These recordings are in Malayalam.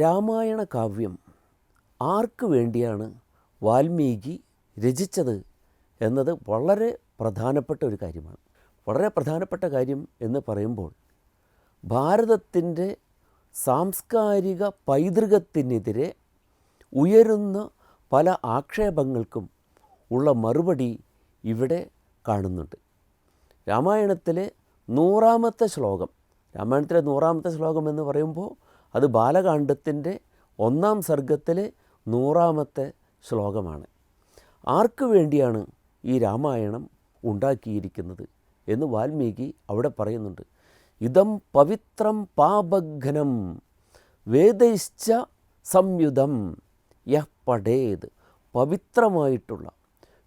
രാമായണ കാവ്യം ആർക്ക് വേണ്ടിയാണ് വാൽമീകി രചിച്ചത് എന്നത് വളരെ പ്രധാനപ്പെട്ട ഒരു കാര്യമാണ്. വളരെ പ്രധാനപ്പെട്ട കാര്യം എന്ന് പറയുമ്പോൾ ഭാരതത്തിന്റെ സാംസ്കാരിക പൈതൃകത്തിനെതിരെ ഉയരുന്ന പല ആക്ഷേപങ്ങൾക്കും ഉള്ള മറുപടി ഇവിടെ കാണുന്നുണ്ട്. രാമായണത്തിലെ നൂറാമത്തെ ശ്ലോകം രാമായണത്തിലെ നൂറാമത്തെ ശ്ലോകം എന്ന് പറയുമ്പോൾ അത് ബാലകാണ്ഡത്തിന്റെ ഒന്നാം സർഗത്തിലെ നൂറാമത്തെ ശ്ലോകമാണ്. ആർക്ക് വേണ്ടിയാണ് ഈ രാമായണം ഉണ്ടാക്കിയിരിക്കുന്നത് എന്ന് വാൽമീകി അവിടെ പറയുന്നുണ്ട്. ഇതം പവിത്രം പാപഘ്നം വേദൈശ്ച സംയുതം യഹ് പടേത് പവിത്രമായിട്ടുള്ള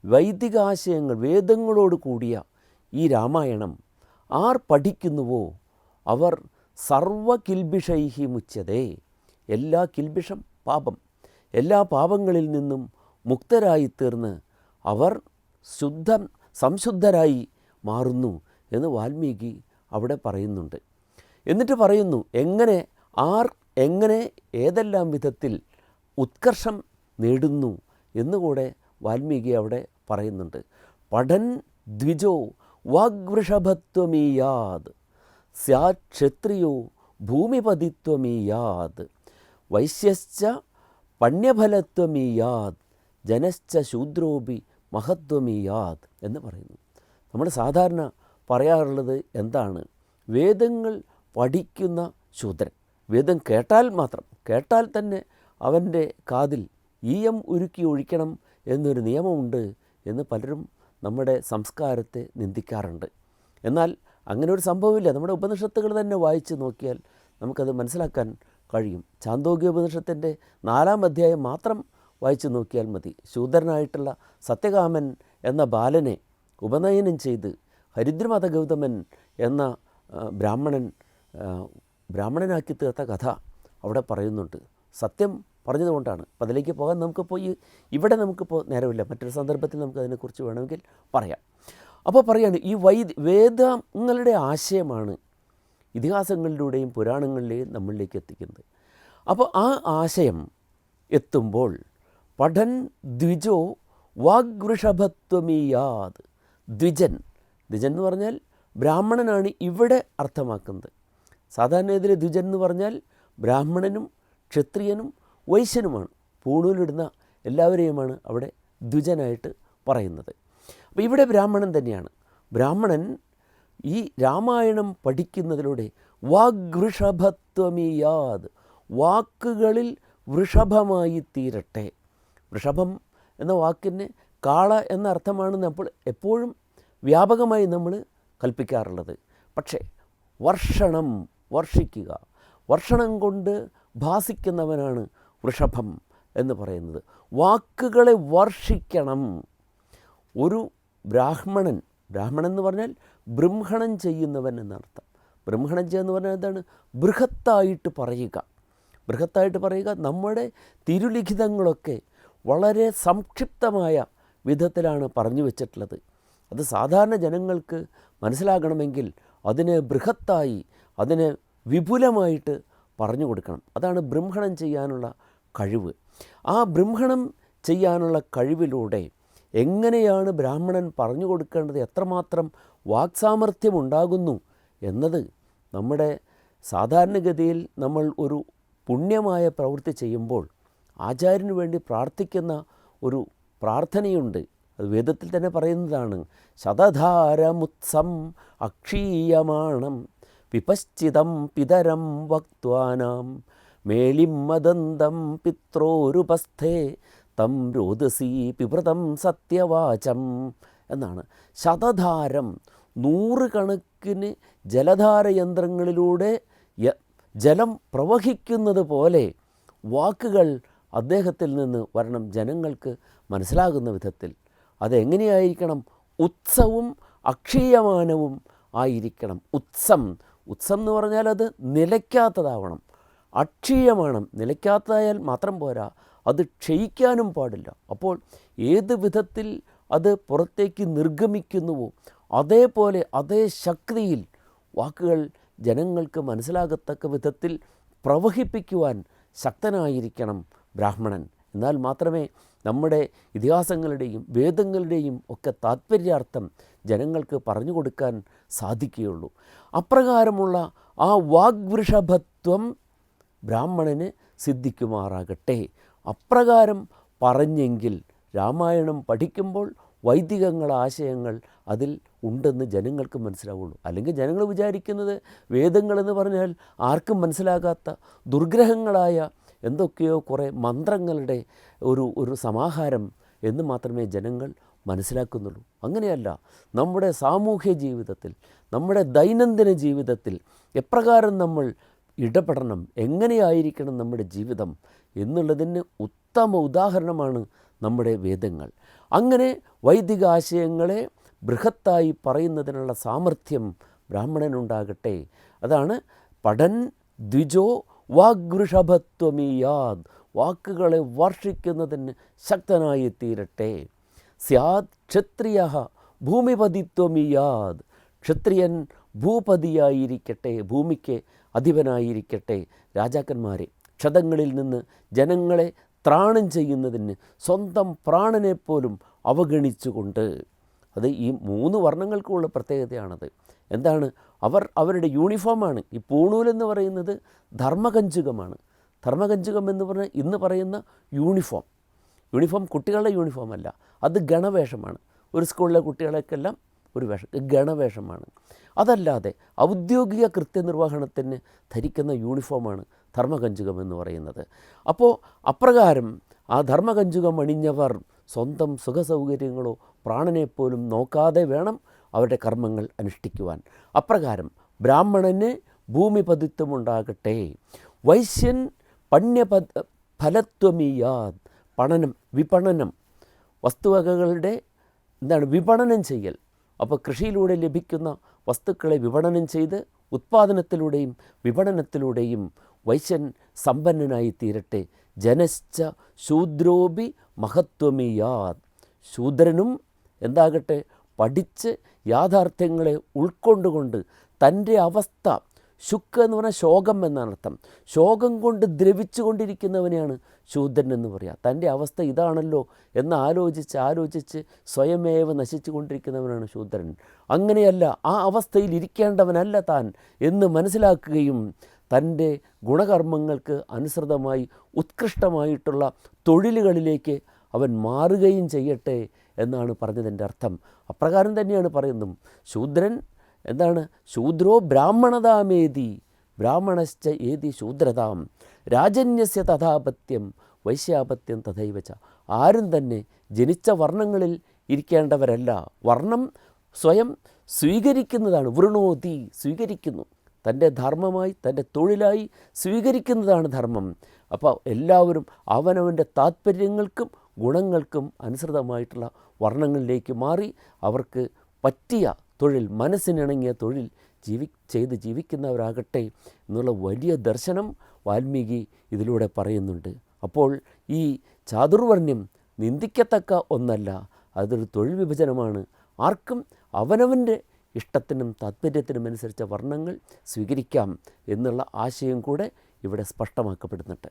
വൈദികാശയങ്ങൾ വേദങ്ങളോട് കൂടിയ ഈ രാമായണം ആർ പഠിക്കുന്നുവോ? അവർ സർവ കിൽബിഷൈഹി മുച്ചതേ. എല്ലാ കിൽബിഷം പാപം. എല്ലാ പാപങ്ങളിൽ നിന്നും മുക്തരായി തീർന്ന് അവർ ശുദ്ധം സംശുദ്ധരായി മാറുന്നു എന്ന് വാൽമീകി അവിടെ പറയുന്നുണ്ട്. എന്നിട്ട് പറയുന്നു എങ്ങനെ ആർ എങ്ങനെ ഏതെല്ലാം വിധത്തിൽ ഉത്കർഷം നേടുന്നു എന്നുകൂടെ വാൽമീകി അവിടെ പറയുന്നുണ്ട്. പഠൻ ദ്വിജോ വാഗ്വൃഷഭത്വമീയാത്. സ്യാത് ക്ഷത്രിയോ ഭൂമിപതിത്വമീയാത്. വൈശ്യശ്ച പണ്യഫലത്വമീയാത്. ജനശ്ച ശൂദ്രോപി മഹത്വമീയാത് എന്ന് പറയുന്നു. നമ്മൾ സാധാരണ പറയാറുള്ളത് എന്താണ്? വേദങ്ങൾ പഠിക്കുന്ന ശൂദ്രൻ. വേദം കേട്ടാൽ മാത്രം. കേട്ടാൽ തന്നെ അവന്റെ കാതിൽ ഈയം ഉരുക്കി ഒഴിക്കണം എന്നൊരു നിയമമുണ്ട് എന്ന് പലരും നമ്മുടെ സംസ്കാരത്തെ നിന്ദിക്കാറുണ്ട്. എന്നാൽ അങ്ങനെ ഒരു സംഭവമില്ല. നമ്മുടെ ഉപനിഷത്തുകൾ തന്നെ വായിച്ച് നോക്കിയാൽ നമുക്കത് മനസ്സിലാക്കാൻ കഴിയും. ചാന്തോഗ്യ ഉപനിഷത്തിന്റെ നാലാം അധ്യായം മാത്രം വായിച്ചു നോക്കിയാൽ മതി. ശൂദ്രനായിട്ടുള്ള സത്യകാമൻ എന്ന ബാലനെ ഉപനയനം ചെയ്ത് ഹരിദ്രമത ഗൗതമൻ എന്ന ബ്രാഹ്മണൻ ബ്രാഹ്മണനാക്കി തീർത്ത കഥ അവിടെ പറയുന്നുണ്ട്. സത്യം പറഞ്ഞതുകൊണ്ടാണ്. അപ്പം അതിലേക്ക് പോകാൻ നമുക്കിപ്പോൾ ഈ ഇവിടെ നമുക്കിപ്പോൾ നേരമില്ല. മറ്റൊരു സന്ദർഭത്തിൽ നമുക്ക് അതിനെക്കുറിച്ച് വേണമെങ്കിൽ പറയാം. അപ്പോൾ പറയാണ് ഈ വൈ വേദങ്ങളുടെ ആശയമാണ് ഇതിഹാസങ്ങളിലൂടെയും പുരാണങ്ങളിലെയും നമ്മളിലേക്ക് എത്തിക്കുന്നത്. അപ്പോൾ ആ ആശയം എത്തുമ്പോൾ പഠൻ ദ്വിജോ വാഗ്വൃഷഭത്വമീയാത്. ദ്വിജൻ ദ്വിജൻ എന്ന് പറഞ്ഞാൽ ബ്രാഹ്മണനാണ് ഇവിടെ അർത്ഥമാക്കുന്നത്. സാധാരണ ഇതിൽ ദ്വിജൻ എന്ന് പറഞ്ഞാൽ ബ്രാഹ്മണനും ക്ഷത്രിയനും വൈശ്യനുമാണ്. പൂണൂലിടുന്ന എല്ലാവരെയുമാണ് അവിടെ ദ്വിജനായിട്ട് പറയുന്നത്. അപ്പോൾ ഇവിടെ ബ്രാഹ്മണൻ തന്നെയാണ്. ബ്രാഹ്മണൻ ഈ രാമായണം പഠിക്കുന്നതിലൂടെ വാഗ്വൃഷഭത്വമീയാത് വാക്കുകളിൽ വൃഷഭമായി തീരട്ടെ. വൃഷഭം എന്ന വാക്കിന് കാള എന്ന അർത്ഥമാണ് നമ്മൾ എപ്പോഴും വ്യാപകമായി നമ്മൾ കൽപ്പിക്കാറുള്ളത്. പക്ഷേ വർഷണം വർഷിക്കുക വർഷണം കൊണ്ട് ഭാസിക്കുന്നവനാണ് വൃഷഭം എന്ന് പറയുന്നത്. വാക്കുകളെ വർഷിക്കണം. ഒരു ബ്രാഹ്മണൻ ബ്രാഹ്മണൻ എന്ന് പറഞ്ഞാൽ ബ്രഹ്മണൻ ചെയ്യുന്നവൻ എന്നർത്ഥം. ബ്രഹ്മണം ചെയ്യുക എന്ന് പറഞ്ഞാൽ എന്താണ്? ബൃഹത്തായിട്ട് പറയുക. ബൃഹത്തായിട്ട് പറയുക നമ്മുടെ തിരുലിഖിതങ്ങളൊക്കെ വളരെ സംക്ഷിപ്തമായ വിധത്തിലാണ് പറഞ്ഞു വച്ചിട്ടുള്ളത്. അത് സാധാരണ ജനങ്ങൾക്ക് മനസ്സിലാകണമെങ്കിൽ അതിനെ ബൃഹത്തായി അതിനെ വിപുലമായിട്ട് പറഞ്ഞു കൊടുക്കണം. അതാണ് ബ്രഹ്മണം ചെയ്യാനുള്ള കഴിവ്. ആ ബ്രഹ്മണം ചെയ്യാനുള്ള കഴിവിലൂടെ എങ്ങനെയാണ് ബ്രാഹ്മണൻ പറഞ്ഞു കൊടുക്കേണ്ടത്? എത്രമാത്രം വാക്സാമർഥ്യമുണ്ടാകുന്നു എന്നത് നമ്മുടെ സാധാരണഗതിയിൽ നമ്മൾ ഒരു പുണ്യമായ പ്രവൃത്തി ചെയ്യുമ്പോൾ ആചാര്യന് വേണ്ടി പ്രാർത്ഥിക്കുന്ന ഒരു പ്രാർത്ഥനയുണ്ട്. അത് വേദത്തിൽ തന്നെ പറയുന്നതാണ്. ശതധാരമുത്സം അക്ഷീയമാണം വിപശ്ചിതം പിതരം വക്വാനാം മേളിമദന്തം പിത്രോരുപസ്ഥേ തം രോദസി പിവ്രതം സത്യവാചം എന്നാണ്. ശതധാരം നൂറുകണക്കിന് ജലധാര യന്ത്രങ്ങളിലൂടെ ജലം പ്രവഹിക്കുന്നത് പോലെ വാക്കുകൾ അദ്ദേഹത്തിൽ നിന്ന് വരണം ജനങ്ങൾക്ക് മനസ്സിലാകുന്ന വിധത്തിൽ. അതെങ്ങനെയായിരിക്കണം? ഉത്സവും അക്ഷീയമാനവും ആയിരിക്കണം. ഉത്സം. ഉത്സം എന്ന് പറഞ്ഞാൽ അത് നിലയ്ക്കാത്തതാവണം. അക്ഷീയമാണ്. നിലയ്ക്കാത്തതായാൽ മാത്രം പോരാ. അത് ക്ഷയിക്കാനും പാടില്ല. അപ്പോൾ ഏത് വിധത്തിൽ അത് പുറത്തേക്ക് നിർഗമിക്കുന്നുവോ അതേപോലെ അതേ ശക്തിയിൽ വാക്കുകൾ ജനങ്ങൾക്ക് മനസ്സിലാകത്തക്ക വിധത്തിൽ പ്രവഹിപ്പിക്കുവാൻ ശക്തനായിരിക്കണം ബ്രാഹ്മണൻ. എന്നാൽ മാത്രമേ നമ്മുടെ ഇതിഹാസങ്ങളുടെയും വേദങ്ങളുടെയും ഒക്കെ താത്പര്യാർത്ഥം ജനങ്ങൾക്ക് പറഞ്ഞു കൊടുക്കാൻ സാധിക്കുകയുള്ളൂ. അപ്രകാരമുള്ള ആ വാഗ്വൃഷഭത്വം ബ്രാഹ്മണന് സിദ്ധിക്കുമാറാകട്ടെ. അപ്രകാരം പറഞ്ഞെങ്കിൽ രാമായണം പഠിക്കുമ്പോൾ വൈദികങ്ങൾ ആശയങ്ങൾ അതിൽ ഉണ്ടെന്ന് ജനങ്ങൾക്ക് മനസ്സിലാവുള്ളൂ. അല്ലെങ്കിൽ ജനങ്ങൾ വിചാരിക്കുന്നത് വേദങ്ങളെന്ന് പറഞ്ഞാൽ ആർക്കും മനസ്സിലാകാത്ത ദുർഗ്രഹങ്ങളായ എന്തൊക്കെയോ കുറേ മന്ത്രങ്ങളുടെ ഒരു ഒരു സമാഹാരം എന്ന് മാത്രമേ ജനങ്ങൾ മനസ്സിലാക്കുന്നുള്ളൂ. അങ്ങനെയല്ല നമ്മുടെ സാമൂഹ്യ ജീവിതത്തിൽ നമ്മുടെ ദൈനംദിന ജീവിതത്തിൽ എപ്രകാരം നമ്മൾ ഇടപെടണം. എങ്ങനെയായിരിക്കണം നമ്മുടെ ജീവിതം എന്നുള്ളതിന് ഉത്തമ ഉദാഹരണമാണ് നമ്മുടെ വേദങ്ങൾ. അങ്ങനെ വൈദിക ആശയങ്ങളെ ബൃഹത്തായി പറയുന്നതിനുള്ള സാമർഥ്യം ബ്രാഹ്മണനുണ്ടാകട്ടെ. അതാണ് പടൻ ദ്വിജോ വാഗ്വൃഷഭത്വമീയാദ്. വാക്കുകളെ വർഷിക്കുന്നതിന് ശക്തനായി തീരട്ടെ സ്യാദ് ക്ഷത്രിയ ഭൂമിപതിത്വമീയാദ്. ക്ഷത്രിയൻ ഭൂപതിയായിരിക്കട്ടെ. ഭൂമിക്ക് അധിപനായിരിക്കട്ടെ രാജാക്കന്മാരെ. ക്ഷതങ്ങളിൽ നിന്ന് ജനങ്ങളെ ത്രാണം ചെയ്യുന്നതിന് സ്വന്തം പ്രാണനെപ്പോലും അവഗണിച്ചുകൊണ്ട്. അത് ഈ മൂന്ന് വർണങ്ങൾക്കുള്ള പ്രത്യേകതയാണത്. എന്താണ്? അവർ അവരുടെ യൂണിഫോമാണ്. ഈ പൂണൂൽ എന്ന് പറയുന്നത് ധർമ്മകഞ്ചുകമാണ്. ധർമ്മകഞ്ചുകം എന്ന് പറഞ്ഞാൽ ഇന്ന് പറയുന്ന യൂണിഫോം. യൂണിഫോം കുട്ടികളുടെ യൂണിഫോം അല്ല അത് ഗണവേഷമാണ്. ഒരു സ്കൂളിലെ കുട്ടികളെക്കെല്ലാം ഒരു വേഷം ഗണവേഷമാണ്. അതല്ലാതെ ഔദ്യോഗിക കൃത്യനിർവഹണത്തിന് ധരിക്കുന്ന യൂണിഫോമാണ് ധർമ്മകഞ്ചുകം എന്ന് പറയുന്നത്. അപ്പോൾ അപ്രകാരം ആ ധർമ്മകഞ്ചുകം അണിഞ്ഞവർ സ്വന്തം സുഖസൗകര്യങ്ങളോ പ്രാണനെപ്പോലും നോക്കാതെ വേണം അവരുടെ കർമ്മങ്ങൾ അനുഷ്ഠിക്കുവാൻ. അപ്രകാരം ബ്രാഹ്മണന് ഭൂമി പതിത്വമുണ്ടാകട്ടെ. വൈശ്യൻ പണ്യപദ ഫലത്വമീയാത് പണനം വിപണനം വസ്തുവകകളുടെ എന്താണ് വിപണനം ചെയ്യൽ. അപ്പോൾ കൃഷിയിലൂടെ ലഭിക്കുന്ന വസ്തുക്കളെ വിപണനം ചെയ്ത് ഉത്പാദനത്തിലൂടെയും വിപണനത്തിലൂടെയും വൈശ്യൻ സമ്പന്നനായി തീരട്ടെ. ജനശ്ച ശൂദ്രോപി മഹത്വമിയാത്. ശൂദ്രനും എന്താകട്ടെ പഠിച്ച് യാഥാർത്ഥ്യങ്ങളെ ഉൾക്കൊണ്ടുകൊണ്ട് തന്റെ അവസ്ഥ ശുക്ക് എന്ന് പറഞ്ഞാൽ ശോകം എന്നാണ് അർത്ഥം. ശോകം കൊണ്ട് ദ്രവിച്ചു കൊണ്ടിരിക്കുന്നവനെയാണ് ശൂദ്രൻ എന്ന് പറയുക തന്റെ അവസ്ഥ ഇതാണല്ലോ എന്ന് ആലോചിച്ച് ആലോചിച്ച് സ്വയമേവ നശിച്ചു കൊണ്ടിരിക്കുന്നവനാണ് ശൂദ്രൻ. അങ്ങനെയല്ല ആ അവസ്ഥയിൽ ഇരിക്കേണ്ടവനല്ല താൻ എന്ന് മനസ്സിലാക്കുകയും തന്റെ ഗുണകർമ്മങ്ങൾക്ക് അനുസൃതമായി ഉത്കൃഷ്ടമായിട്ടുള്ള തൊഴിലുകളിലേക്ക് അവൻ മാറുകയും ചെയ്യട്ടെ എന്നാണ് പറഞ്ഞതിന്റെ അർത്ഥം. അപ്രകാരം തന്നെയാണ് പറയുന്നത്. ശൂദ്രൻ എന്താണ്? ശൂദ്രോ ബ്രാഹ്മണതാമേതി. ബ്രാഹ്മണശ്ച ഏതി ശൂദ്രതാം. രാജന്യസ്യ തഥാപത്യം വൈശ്യാപത്യം തഥൈവച്ച ആരും തന്നെ ജനിച്ച വർണങ്ങളിൽ ഇരിക്കേണ്ടവരല്ല. വർണം സ്വയം സ്വീകരിക്കുന്നതാണ്. വൃണോതി സ്വീകരിക്കുന്നു. തന്റെ ധർമ്മമായി തന്റെ തൊഴിലായി സ്വീകരിക്കുന്നതാണ് ധർമ്മം. അപ്പോൾ എല്ലാവരും അവനവന്റെ താല്പര്യങ്ങൾക്കും ഗുണങ്ങൾക്കും അനുസൃതമായിട്ടുള്ള വർണങ്ങളിലേക്ക് മാറി അവർക്ക് പറ്റിയ തൊഴിൽ മനസ്സിനിണങ്ങിയ തൊഴിൽ ജീവി ചെയ്ത് ജീവിക്കുന്നവരാകട്ടെ എന്നുള്ള വലിയ ദർശനം വാൽമീകി ഇതിലൂടെ പറയുന്നുണ്ട്. അപ്പോൾ ഈ ചാതുർവർണ്യം നിന്ദിക്കത്തക്ക ഒന്നല്ല അതൊരു തൊഴിൽ വിഭജനമാണ്. ആർക്കും അവനവന്റെ ഇഷ്ടത്തിനും താത്പര്യത്തിനും അനുസരിച്ച വർണങ്ങൾ സ്വീകരിക്കാം എന്നുള്ള ആശയം കൂടെ ഇവിടെ സ്പഷ്ടമാക്കപ്പെടുന്നുണ്ട്.